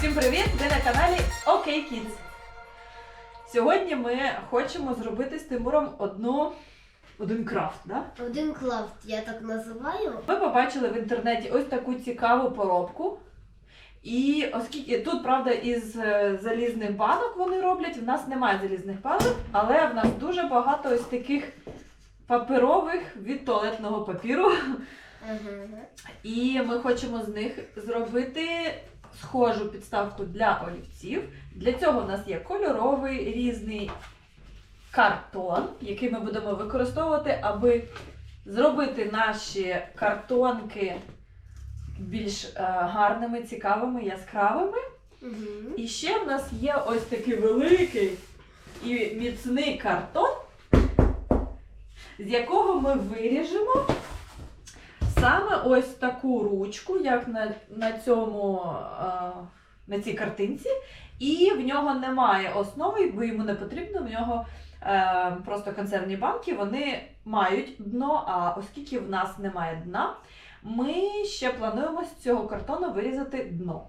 Всім привіт! Ви на каналі OK Kids. Сьогодні ми хочемо зробити з Тимуром одну один крафт. Да? Один крафт, я так називаю. Ми побачили в інтернеті ось таку цікаву поробку. І оскільки тут, правда, із е, залізних банок вони роблять, в нас немає залізних банок, але в нас дуже багато ось таких паперових від туалетного папіру. Ага. І ми хочемо з них зробити схожу підставку для олівців. Для цього в нас є кольоровий різний картон, який ми будемо використовувати, аби зробити наші картонки більш е, гарними, цікавими, яскравими. Угу. І ще в нас є ось такий великий і міцний картон, з якого ми виріжемо саме ось таку ручку, як на, на цьому на цій картинці. І в нього немає основи, бо йому не потрібно. В нього е, просто консервні банки, вони мають дно, а оскільки в нас немає дна, ми ще плануємо з цього картону вирізати дно.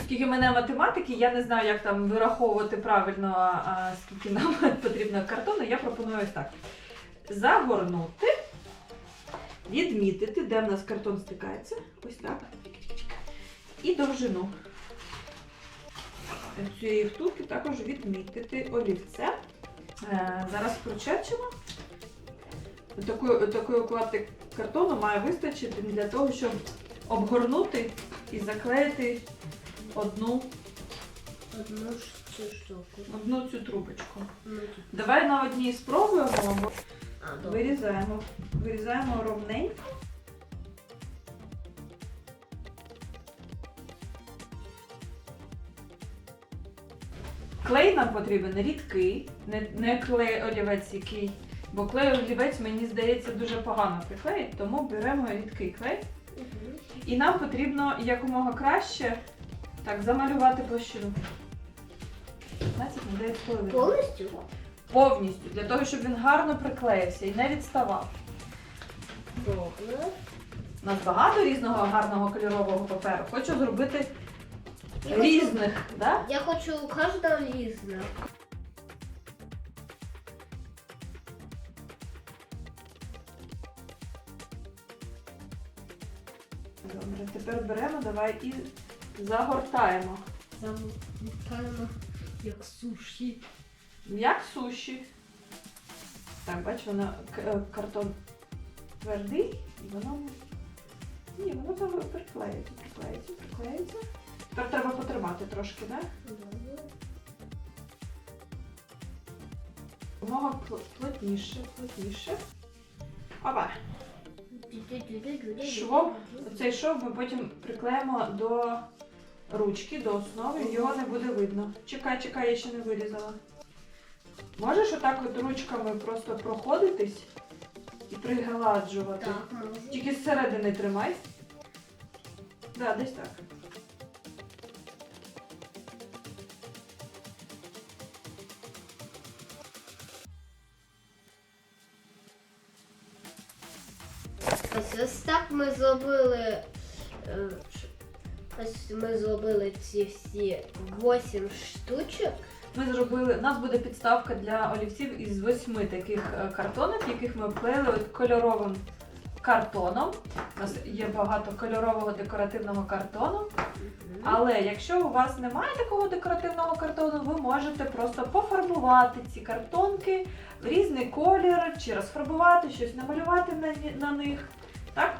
Оскільки мене математики, я не знаю, як там вираховувати правильно, скільки нам потрібно картону, я пропоную ось так. Загорнути, відмітити, де в нас картон стикається. Ось так. І довжину. Цієї втулки також відмітити олівце. Е, зараз прочерчимо. Такої, такої укладки картону має вистачити для того, щоб обгорнути і заклеїти одну, Одну цю штуку. одну цю трубочку. Ну. Давай на одній спробуємо. Вирізаємо. Вирізаємо ровненько. Клей нам потрібен рідкий, не, не клей олівець який. Бо клей олівець, мені здається, дуже погано приклеїть, тому беремо рідкий клей. І нам потрібно якомога краще так, замалювати площину. 15 на 9 хвилин. Повністю? Повністю, для того, щоб він гарно приклеївся і не відставав. Добре. У нас багато різного гарного кольорового паперу. Хочу зробити Я хочу- різних, да? Я хочу у кожного різне. Добре, тепер беремо, давай і загортаємо. Замовкаємо як суші. Як суші. Так, бач, воно к- е, картон твердий, і воно. Ні, воно там приклеїться, приклеїться, приклеїться. Тепер треба потримати трошки, так? Добре. Мога плотніше, плотніше. Опа! Швом. Цей шов ми потім приклеїмо до ручки, до основи, його не буде видно. Чекай, чекай, я ще не вирізала. Можеш отак от ручками просто проходитись і пригладжувати. Так, можу. Тільки зсередини тримай. Да, десь так. Ось ось так ми зробили. е, Ось ми зробили ці всі 8 штучок. Ми зробили. У нас буде підставка для олівців із восьми таких е, картонок, яких ми обклеїли кольоровим картоном. У нас є багато кольорового декоративного картону. Але якщо у вас немає такого декоративного картону, ви можете просто пофарбувати ці картонки в різний колір, чи розфарбувати, щось намалювати на, на них. Так?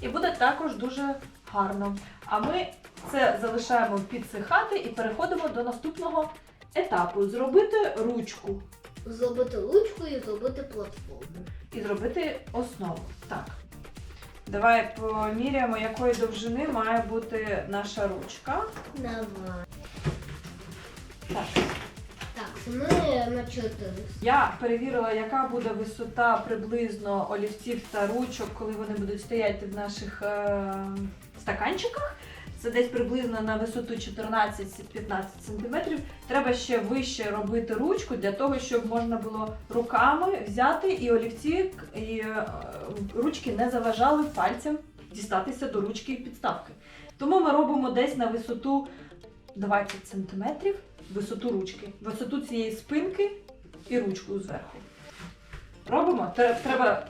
І буде також дуже гарно. А ми це залишаємо підсихати і переходимо до наступного етапу зробити ручку Зробити ручку і зробити платформу. і зробити основу. Так. Давай поміряємо, якої довжини має бути наша ручка. Давай. Так. Так, ми на 4. Я перевірила, яка буде висота приблизно олівців та ручок, коли вони будуть стояти в наших е- стаканчиках. Це десь приблизно на висоту 14-15 см. Треба ще вище робити ручку для того, щоб можна було руками взяти і олівці, і е, ручки не заважали пальцем дістатися до ручки і підставки. Тому ми робимо десь на висоту 20 см висоту ручки, висоту цієї спинки і ручку зверху. Робимо. Треба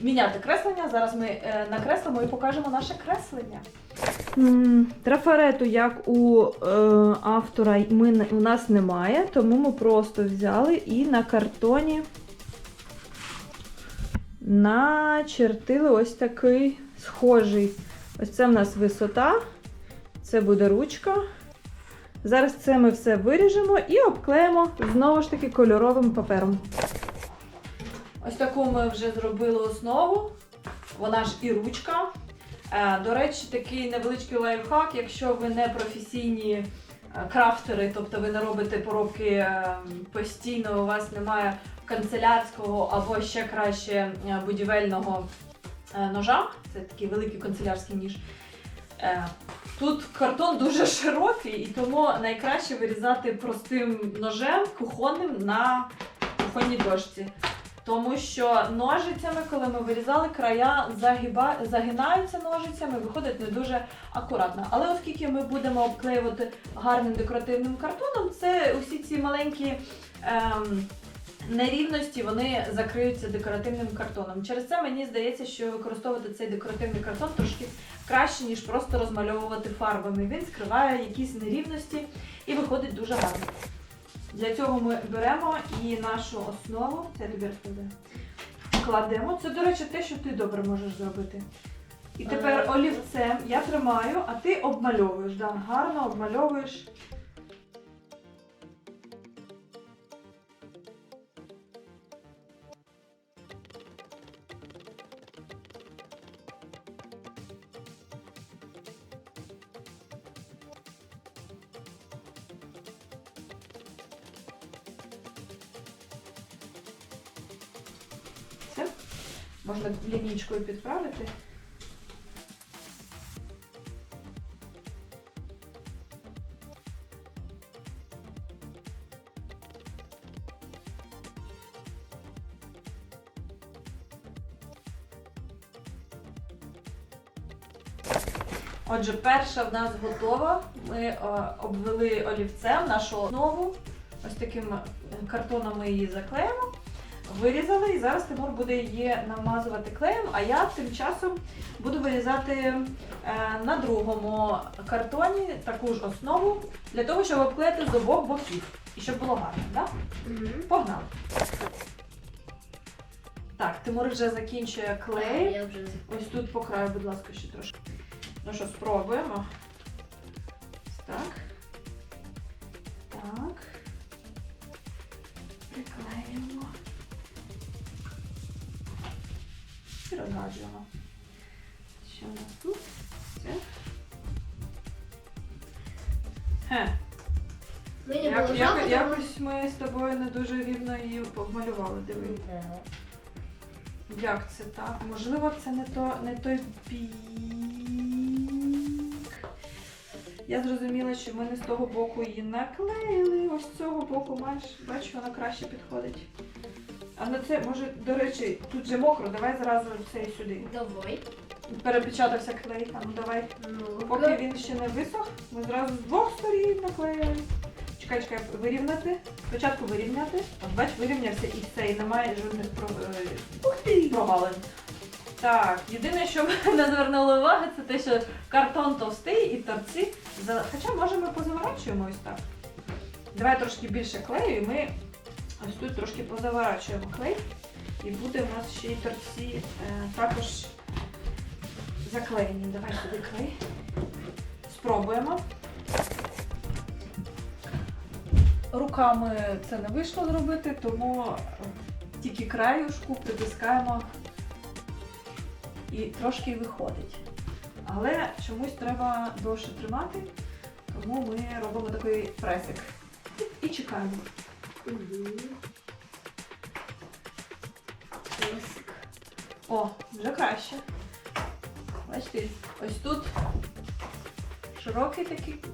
міняти креслення. Зараз ми е, накреслимо і покажемо наше креслення. Трафарету, як у е, автора, ми, у нас немає, тому ми просто взяли і на картоні начертили ось такий схожий. Ось це в нас висота, це буде ручка. Зараз це ми все виріжемо і обклеїмо знову ж таки кольоровим папером. Ось таку ми вже зробили основу. Вона ж і ручка. Е, До речі, такий невеличкий лайфхак, якщо ви не професійні е, крафтери, тобто ви не робите поробки е, постійно, у вас немає канцелярського або ще краще будівельного ножа, це такий великий канцелярський ніж. Тут картон дуже широкий, і тому найкраще вирізати простим ножем кухонним на кухонній дошці. Тому що ножицями, коли ми вирізали, края загиба... загинаються ножицями, виходить не дуже акуратно. Але оскільки ми будемо обклеювати гарним декоративним картоном, це усі ці маленькі ем, нерівності вони закриються декоративним картоном. Через це мені здається, що використовувати цей декоративний картон трошки краще, ніж просто розмальовувати фарбами. Він скриває якісь нерівності і виходить дуже гарно. Для цього ми беремо і нашу основу, це тобі розповідаю, кладемо. Це, до речі, те, що ти добре можеш зробити. І тепер олівцем я тримаю, а ти обмальовуєш. Да, гарно обмальовуєш. Можна підправити. Отже, перша в нас готова. Ми е, обвели олівцем нашу основу. Ось таким картоном ми її заклеїмо. Вирізали, і зараз Тимур буде її намазувати клеєм, а я тим часом буду вирізати е, на другому картоні таку ж основу для того, щоб обклеїти з обох боків. І щоб було гарно, так? Погнали. Так, Тимур вже закінчує клей. Я вже Ось тут по краю, будь ласка, ще трошки. Ну що, спробуємо. І. Що у нас тут? Це. Хе, Мені як, було як, жалко, тому якось ми з тобою не дуже рівно її помалювали, диви. Да. Як це так? Можливо, це не, то, не той бік. Я зрозуміла, що ми не з того боку її наклеїли. Ось з цього боку, маєш, бачу, вона краще підходить. А на це, може, до речі, тут же мокро, давай зразу це і сюди. Давай. Перепечатався клей, а ну давай. Ну, Поки він ще не висох, ми зразу з двох сторін наклеїли. Чекай, чекай, вирівняти. Спочатку вирівняти. От бач, вирівнявся і все, і немає жодних про- е, Ух ти, прогалин. Так, єдине, що ми не звернули уваги, це те, що картон товстий і торці. Хоча може ми позаворачуємо ось так. Давай трошки більше клею, і ми ось тут трошки позаворачуємо клей. І буде у нас ще й торці е, також заклеєні. Давай сюди клей. Спробуємо. Руками це не вийшло зробити, тому тільки краюшку притискаємо і трошки виходить. Але чомусь треба довше тримати, тому ми робимо такий пресик. І чекаємо. О, вже краще. Бачите, ось тут широкий такий,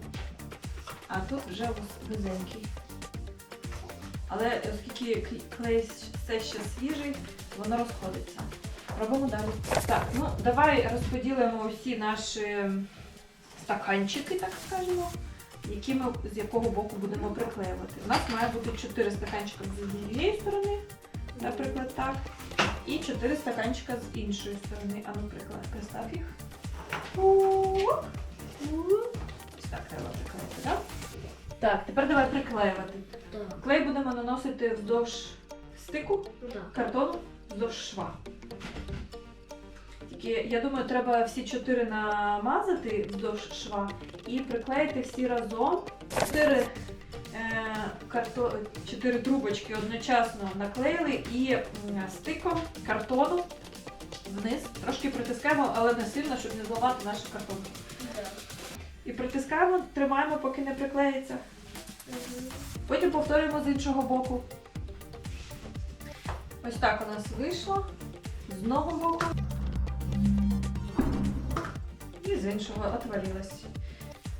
а тут вже вузенький. Але оскільки клей- все ще свіжий, воно розходиться. Робимо далі. Так, ну давай розподілимо всі наші стаканчики, так скажемо, які ми з якого боку будемо приклеювати. У нас має бути 4 стаканчика з однієї сторони, наприклад, так. І 4 стаканчика з іншої сторони. А наприклад, представ їх. Оп. Оп. Ось так треба приклеїти, так? Так, тепер давай приклеювати. Так, Клей будемо наносити вздовж стику так. картону вздовж шва. Я думаю, треба всі чотири намазати вздовж шва і приклеїти всі разом. Чотири, е, карто... чотири трубочки одночасно наклеїли і стиком картону вниз. Трошки притискаємо, але не сильно, щоб не зламати наш картон. І притискаємо, тримаємо, поки не приклеїться. Потім повторюємо з іншого боку. Ось так у нас вийшло. З одного боку. З іншого отвалилось.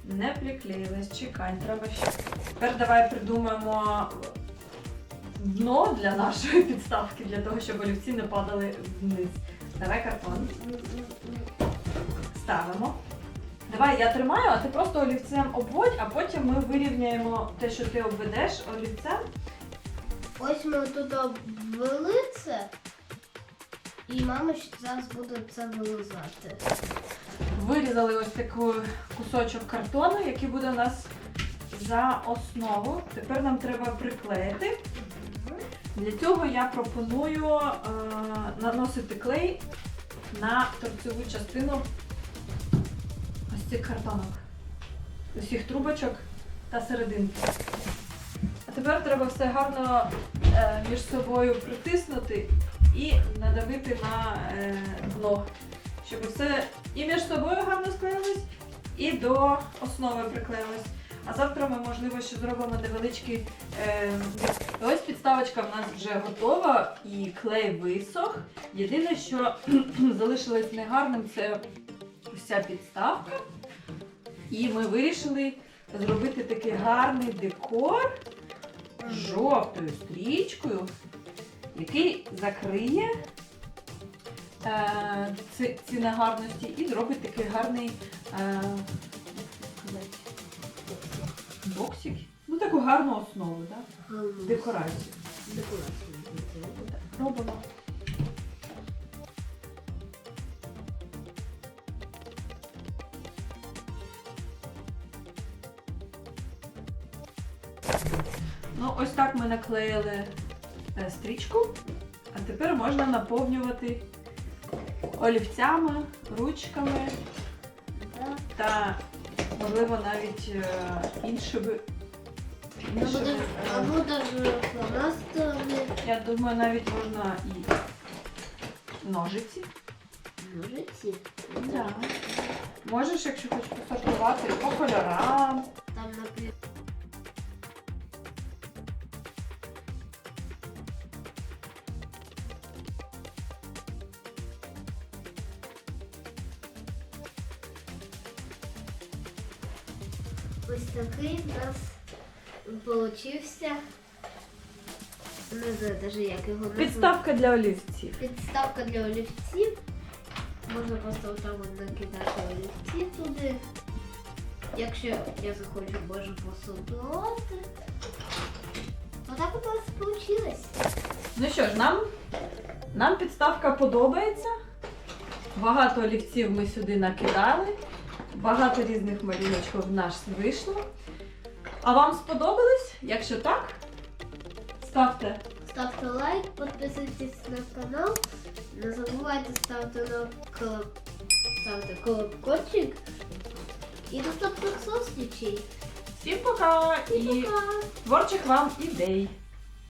Не приклеїлось. Чекай, треба ще. Тепер давай придумаємо дно для нашої підставки, для того, щоб олівці не падали вниз. Давай картон. Ставимо. Давай я тримаю, а ти просто олівцем обводь, а потім ми вирівняємо те, що ти обведеш олівцем. Ось ми тут обвели це, і мама ще зараз буде це вилизати. Вирізали ось такий кусочок картону, який буде у нас за основу. Тепер нам треба приклеїти. Для цього я пропоную е, наносити клей на торцеву частину ось цих картонок, усіх трубочок та серединки. А тепер треба все гарно е, між собою притиснути і надавити на е, дно, щоб все і між собою гарно склеїлось, і до основи приклеїлось. А завтра ми, можливо, ще зробимо невеличкий. Е, ось підставочка в нас вже готова і клей висох. Єдине, що залишилось негарним, це ця підставка. І ми вирішили зробити такий гарний декор жовтою стрічкою, який закриє е, ці, негарності і зробить такий гарний е, боксик. Ну, таку гарну основу, да? декорацію. Декорацію. Робимо. Ну, ось так ми наклеїли е, стрічку, а тепер можна наповнювати олівцями, ручками та, можливо, навіть е, іншими. Або іншими, е, Або даже фломастерами. Я думаю, навіть можна і ножиці. Ножиці. Да. Можеш, якщо хочеш посортувати по кольорам. Там, наприклад, Ось такий в нас получився. Не знаю даже як його назвати. Підставка для олівців. Підставка для олівців. Можна просто отак от накидати олівці туди. Якщо я захочу, можу посудувати. Отак у нас вийшло. Ну що ж, нам, нам підставка подобається. Багато олівців ми сюди накидали. Багато різних малюночків в нас вийшло. А вам сподобалось? Якщо так, ставте Ставте лайк, підписуйтесь на канал. Не забувайте ставити на коло... ставити колокольчик. І до наступних зустрічей. всім пока І і пока! творчих вам ідей!